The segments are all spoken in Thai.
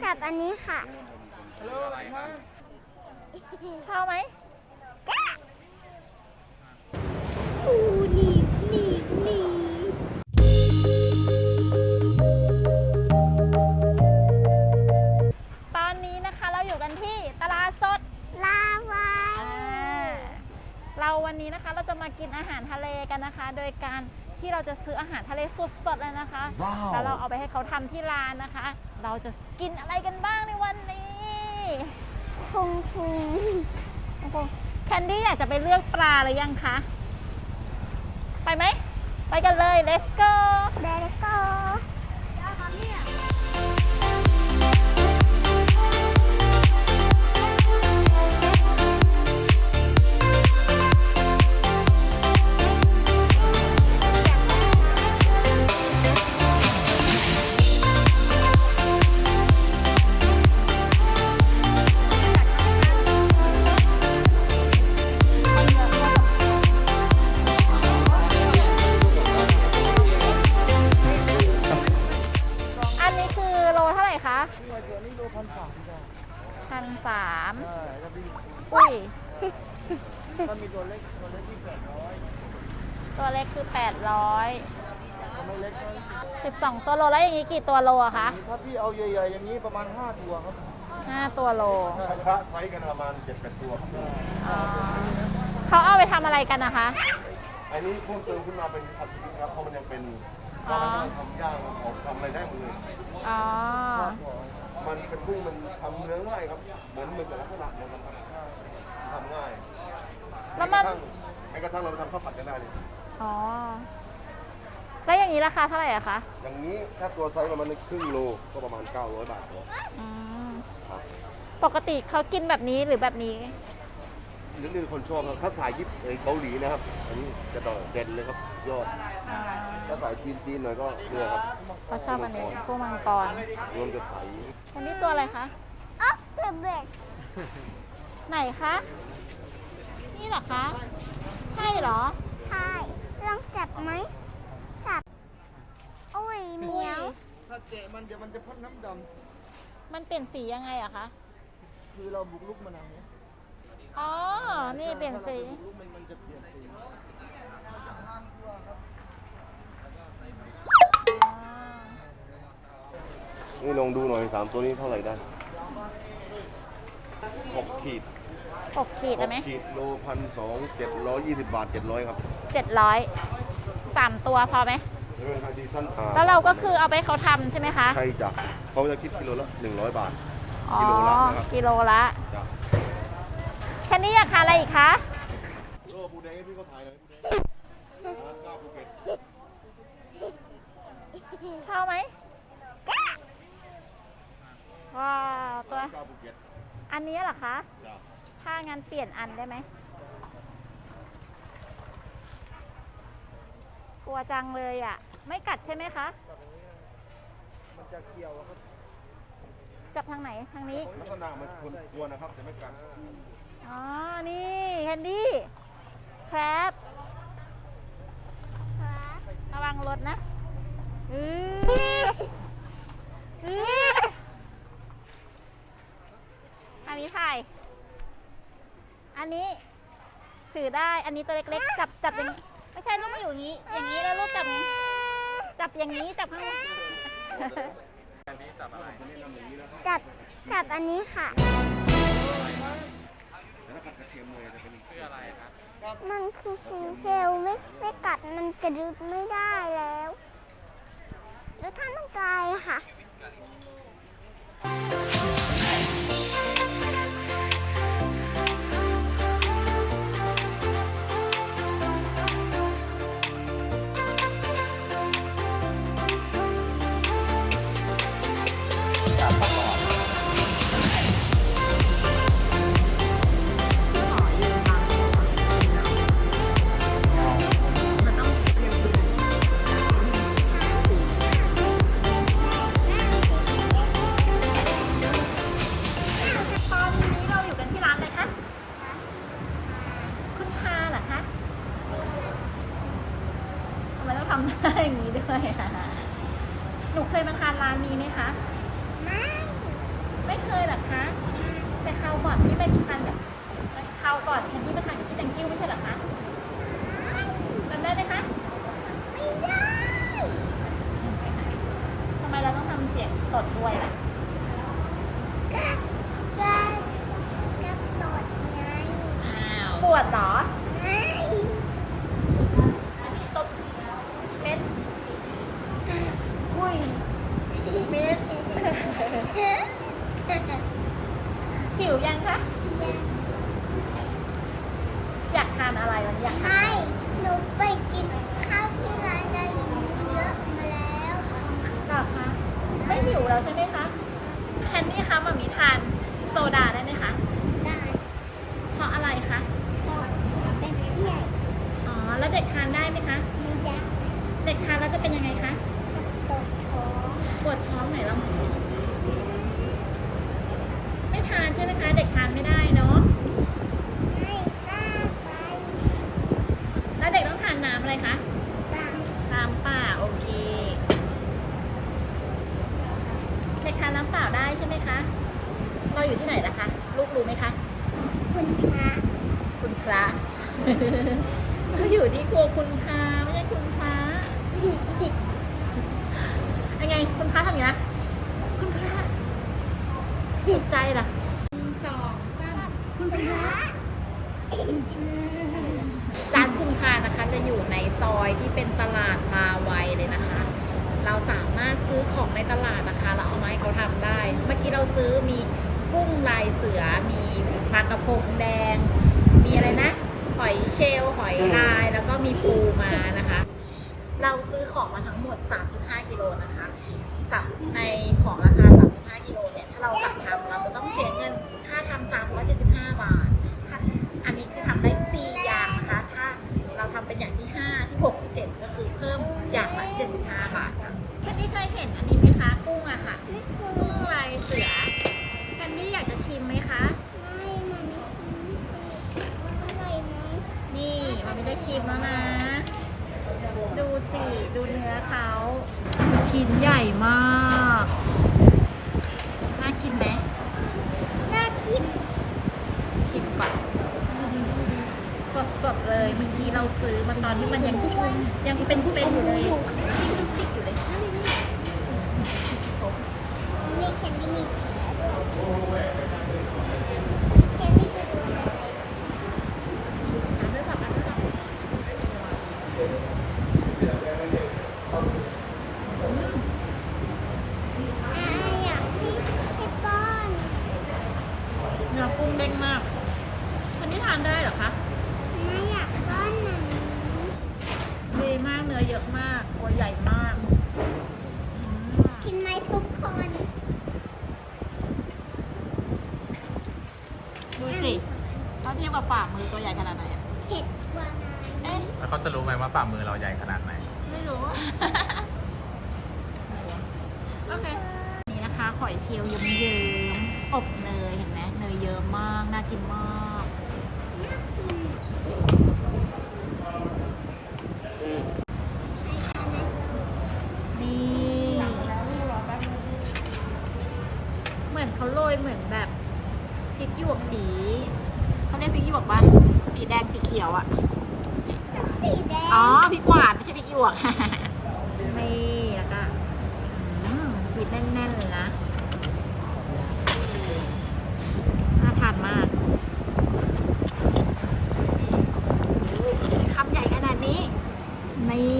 กับอันนี้ค่ะชอบไหมอูนี่นี่นี่ตอนนี้นะคะเราอยู่กันที่ตลาดสดลาวา อ่าเราวันนี้นะคะเราจะมากินอาหารทะเลกันนะคะ โดยการ ที่เราจะซื้ออาหารทะเลสดๆเลยนะคะแล้วเราเอาไปให้เขาทำที่ร้านนะคะ เราจะกินอะไรกันบ้างในวันนี้ฟุงฟุงโอ้โหแคนดี้อยากจะไปเลือกปลาหรือยังคะ ไปไหม ไปกันเลย let's go เด ตัวเล็กคือ 800ถ้าไม่เล็กก็12 ตัวโลแล้วอย่างนี้กี่ตัวโลอะคะถ้าพี่เอาใหญ่ๆอย่างนี้ประมาณ 5 ตัวครับ5ตัวโลพระไซส์กันประมาณเจ็ดแปดตัวอ๋อเขาเอาไปทำอะไรกันนะคะ อันนี้เพิ่มเติมขึ้นมาเป็นผัดพริกครับเพราะมันยังเป็นอ๋อทำย่างของทำอะไรได้หมดเลยอ๋อ มันเป็นกุ้งมันทำเนื้อง่ายครับ เหมือนเหมือนกับลักษณะเดียวกันครับทำง่ายแล้วมัน แม้กระทั่งเราไปทำข้าวผัดกันได้เลย อ๋อ แล้วอย่างนี้ราคาเท่าไหร่อะคะ อย่างนี้ถ้าตัวไซส์ประมาณครึ่งโลก็ประมาณ 900 บาทครับอืมปกติเขากินแบบนี้หรือแบบนี้ หรือคือคนชอบครับถ้าสายญี่ปุ่นเกาหลีนะครับ อันนี้จะโดดเด่นเลยครับยอด ถ้าสายจีนจีนๆหน่อยก็เนี่ยครับเขาชอบอันนี้พวกมังกร รวมจะใสอันนี้ตัวอะไรคะ อ๊อฟเบเบกไหนคะ นี่เหรอคะ ใช่เหรอใช่ ลองจับไหมจับ โอ้ยเหนียว ถ้าเตะมันจะมันจะพ่นน้ำดมันเปลี่ยนสียังไงอะคะำคือเราบุกลุกมันเอาเนี่ยอ๋อ นี่เปลี่ยนสีบุกลุกมันมันจะเปลี่ยนสีนี่ลองดูหน่อยสามตัวนี้เท่าไหร่ได้หกขีดหกขีดได้ไหมขีดโลพันสองเจ็ดร้อยยี่สิบบาทเจ็ดร้อยครับ เจ็ดร้อยสามตัวพอไหมนี่เป็นค่าซีซั่นแล้วเราก็คือเอาไปให้เขาทำใช่ไหมคะ ใช่จ้ะเขาจะคิดกิโลละหนึ่งร้อยบาท อ๋อ กิโลละนะครับ กิโลละ จ้ะแค่นี้อยากทานอะไรอีกคะ โลปูแดงให้พี่เขาถ่ายหน่อยปูแดงร้านเก้าภูเก็ตชอบไหมว้าวตัวเก้าภูเก็ตอันนี้เหรอคะ จ้ะถ้างั้นเปลี่ยนอันได้ไหม ลัวจังเลยอะ ไม่กัดใช่ไหมคะมันจะเกี่ยวอะครับจับทางไหนทางนี้ ลักษณะมันควรควรนะครับแต่ไม่กัดอ๋อ นี่แคนดี้แครบระวังรถนะอื้ออื้ออันนี้ถ่าย อันนี้ถือได้ อันนี้ตัวเล็กๆ จับจับอย่างนี้ ไม่ใช่ลูกมาอยู่อย่างนี้ อย่างนี้แล้วลูกจับจับอย่างนี้จับข้างบนจับจับอันนี้ค่ะ มันคือฟูเซลไม่ไม่กัดมันกระดึบไม่ได้แล้ว แล้วถ้ามันไกลค่ะ แต่งกิ้วไม่ใช่หรอคะจำได้ไหมคะไม่ได้ทำไมเราต้องทำเสียงตดด้วยล่ะก็ก็ก็ตดไงปวดเหรอไม่อันนี้ตเม็ดอุ้ยเม็ดหิวยังคะยัง ทานอะไรวันนี้อยากทานไม่หนูไปกินข้าวที่ร้านได้เยอะมาแล้วเหรอคะไม่หิวแล้วใช่ไหมคะแคนนี่คะมามีทานโซดาได้ไหมคะ ได้เพราะอะไรคะพอเป็นผู้ใหญ่อ๋อแล้วเด็กทานได้ไหมคะไม่ได้เด็กทานแล้วจะเป็นยังไงคะ ตดท้อง ปวดท้องไหนลองไม่ทานใช่ไหมคะ เด็กทานไม่ได้เนาะ ไม่ทราบไป แล้วเด็กต้องทานน้ำอะไรคะ ตาม น้ำเปล่าโอเค เด็กทานน้ำเปล่าได้ใช่ไหมคะ เราอยู่ที่ไหนนะคะ ลูกรู้ไหมคะ คุณพระ คุณพระ เราอยู่ที่ครัวคุณพระไม่ใช่คุณพระยังไง คุณ พระทำอย่างนี้นะคุณพระถูกใจล่ะหนึ่งสองสามคุณพระร้านคุณพานะคะจะอยู่ในซอยที่เป็นตลาดมาไวเลยนะคะ เราสามารถซื้อของในตลาดนะคะแล้วเอามาให้เขาทำได้ เมื่อกี้เราซื้อมีกุ้งลายเสือ มีปลากระพงแดง มีอะไรนะ หอยเชลล์หอยลาย แล้วก็มีปูมานะคะ เราซื้อของมาทั้งหมด 3.5 กิโลนะคะสับในของราคา 3.5 กิโลเนี่ย ถ้าเราสั่งทำเราจะต้องเสียเงินค่าทำ375 บาทถ้าอันนี้คือทำได้ 4 อย่างนะคะ ถ้าเราทำเป็นอย่างที่ 5 ที่6 7ก็คือเพิ่มอย่างละ 75 บาทค่ะแคนดี้เคยเห็นอันนี้ไหมคะ กุ้งอะค่ะ กุ้งลายเสือแคนดี้อยากจะชิมไหมคะไม่มันไม่ชิมอร่อยไหมนี่มันไม่ได้ครีมแล้วนะ ดูสิ ดูเนื้อเขา ชิ้นใหญ่มาก น่ากินไหม น่ากิน ชิมก่อน สดๆเลยเมื่อกี้เราซื้อมาตอนที่มันยังชุ่ม ยังเป็นเป็นอยู่เลยชิกชิกอยู่เลย นี่แคนดี้มีแคนดี้ไปดูอะไร อะด้วยผักอะด้วยผัก อ่าอยากให้ให้ป้อน เนื้อกุ้งเด้งมากอันนี้ทานได้เหรอคะ ไม่อยากป้อนหนังนี้ ดีมากเนื้อเยอะมากตัวใหญ่มากอืม กินไหมทุกคน ดูสิ ถ้าเทียบกับฝ่ามือตัวใหญ่ขนาดไหนอะเผ็ดกว่าไหนเอ๊ะ แล้วเขาจะรู้ไหมว่าฝ่ามือเราใหญ่ขนาดไหน ไม่รู้ โอเค นี่นะคะหอยเชลล์เยิ้มๆอบเนยเห็นไหมเนยเยอะมาก น่ากินมาก น่ากินใช้อันนั้นนี่ เหมือนเขาโรยเหมือนแบบพริกหยวกสี เขาเรียกพริกหยวกปะสีแดงสีเขียวอะสีแดงอ๋อพริกหวานไม่ใช่พริกหยวก นี่แล้วก็อืมชีสแน่นๆเลยนะน่าทานมากคำใหญ่ขนาดนี้ นี่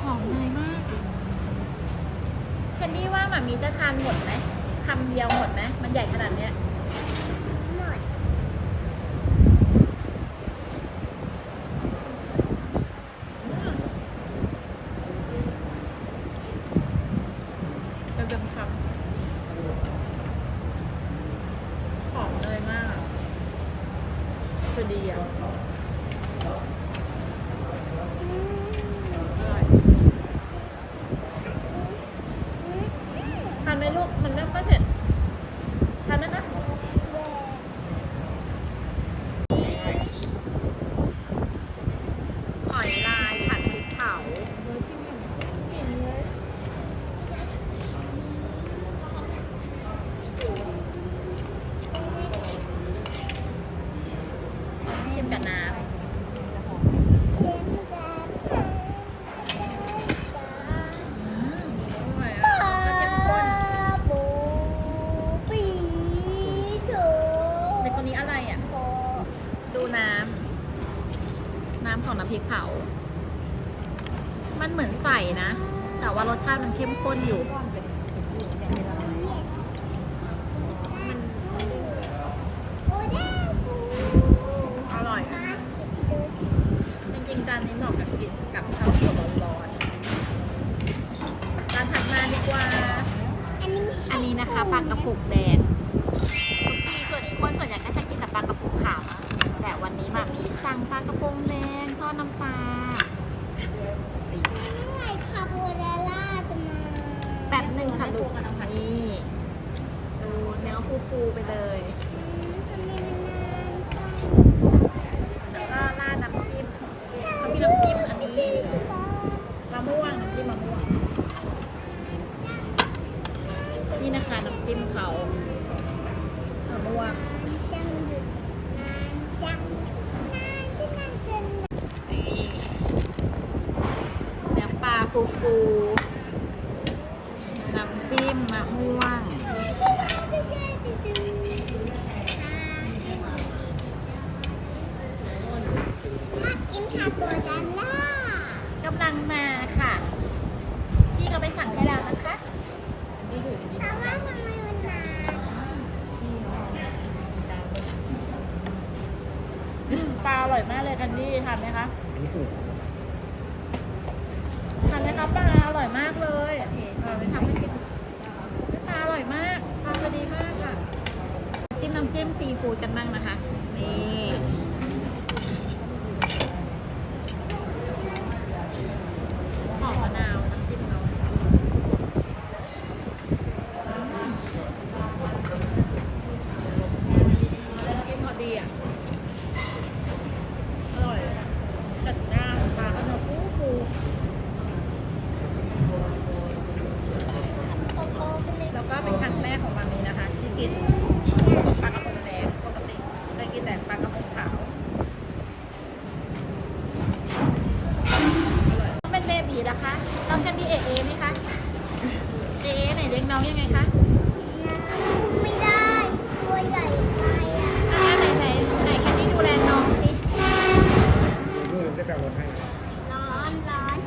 หอมเนยมากแคนดี้ว่าหมามีจะทานหมดไหม คำเดียวหมดไหมมันใหญ่ขนาดเนี้ย หมด เต็มๆคำหอมเลยมากคือดีอะอร่อยทานไหมลูก มันไม่ค่อยเผ็ดทานไหมคะหอยลายผัดพริกเผาชิมกับน้ำ เชฟแบบ อืมอร่อยอะ นะ แต่ว่ารสชาติมันเข้มข้นอยู่ โอ้เด้กู อร่อย มาสิดู จริงๆจานนี้เหมาะกับกินกับข้าวสวยร้อนๆจานถัดมาดีกว่า อันนี้ไม่ใช่อันนี้นะคะปลากระปุกแดงทุกทีส่วนคนส่วนใหญ่ก็จะกินแต่ปลากระปุกขาวนะแต่วันนี้มามีสั่งปลากระพงแดงทอดน้ำปลาสีเมื่อไหร่คาโบนาร่าจะมาแบบหนึ่งค่ะลูกนี่ดูเนื้อฟูๆไปเลย ร้อนร้อน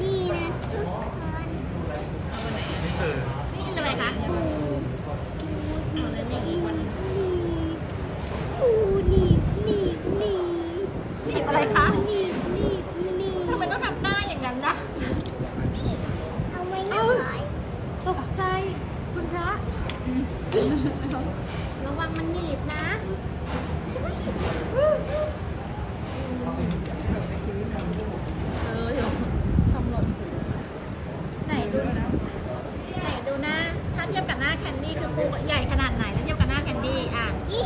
นี่นะทุกคนนี่คือนี่คืออะไรคะปูปูหนีบหนีบปูหนีบหนีบหนีบ หนีบอะไรคะ หนีบหนีบหนีบ ทำไมต้องทำหน้าอย่างนั้นนะ เอาไว้หน่อย ตกใจ คุณพระ ระวังมันหนีบนะ เออเดี๋ยวทำหล่นไหนดูนะไหนดูหน้า ถ้าเทียบกับหน้าแคนดี้คือปูใหญ่ขนาดไหนถ้าเทียบกับหน้าแคนดี้อะ อี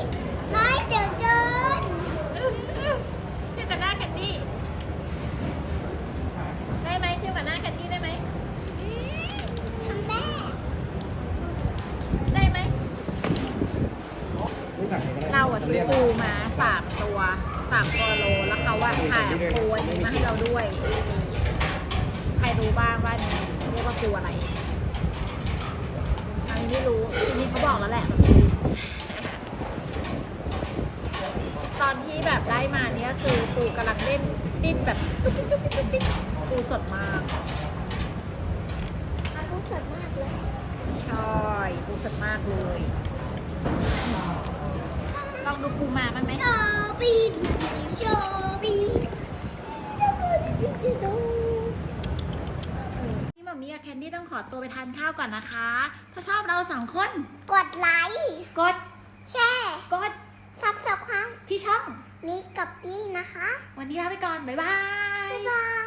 ร้อยเดี๋ยวเดิน อื้ออื้อเทียบกับหน้าแคนดี้ ได้ไหมเทียบกับหน้าแคนดี้ได้ไหม ทำแม่ ได้ไหม รู้จักไหมก็ได้ เราอะซื้อปูมาสามตัวสามตัวโลแล้วเขาว่าถ่ายปูอันนี้มาให้เราด้วยนี่ใครรู้บ้างว่านี่เรียกว่าปูอะไรอันนี้ไม่รู้ทีนี้เขาบอกแล้วแหละ ตอนที่แบบได้มาเนี่ยคือปูกำลังเล่นดิ้นแบบตุ๊กติ๊กตุ๊กติ๊กตุ๊กติ๊กปูสดมากรู้สดมากเลยใช่ปูสดมากเลย ลองดูปูมาบ้างไหมโชบีโชบีจะดูพี่หมามีกับแคนดี้ต้องขอตัวไปทานข้าวก่อนนะคะ ถ้าชอบเราสองคน กดไลค์ กด แชร์ กดซับสไครต์ที่ช่อง มีกับพี่นะคะ วันนี้ลาไปก่อน บ๊ายบาย บ๊ายบาย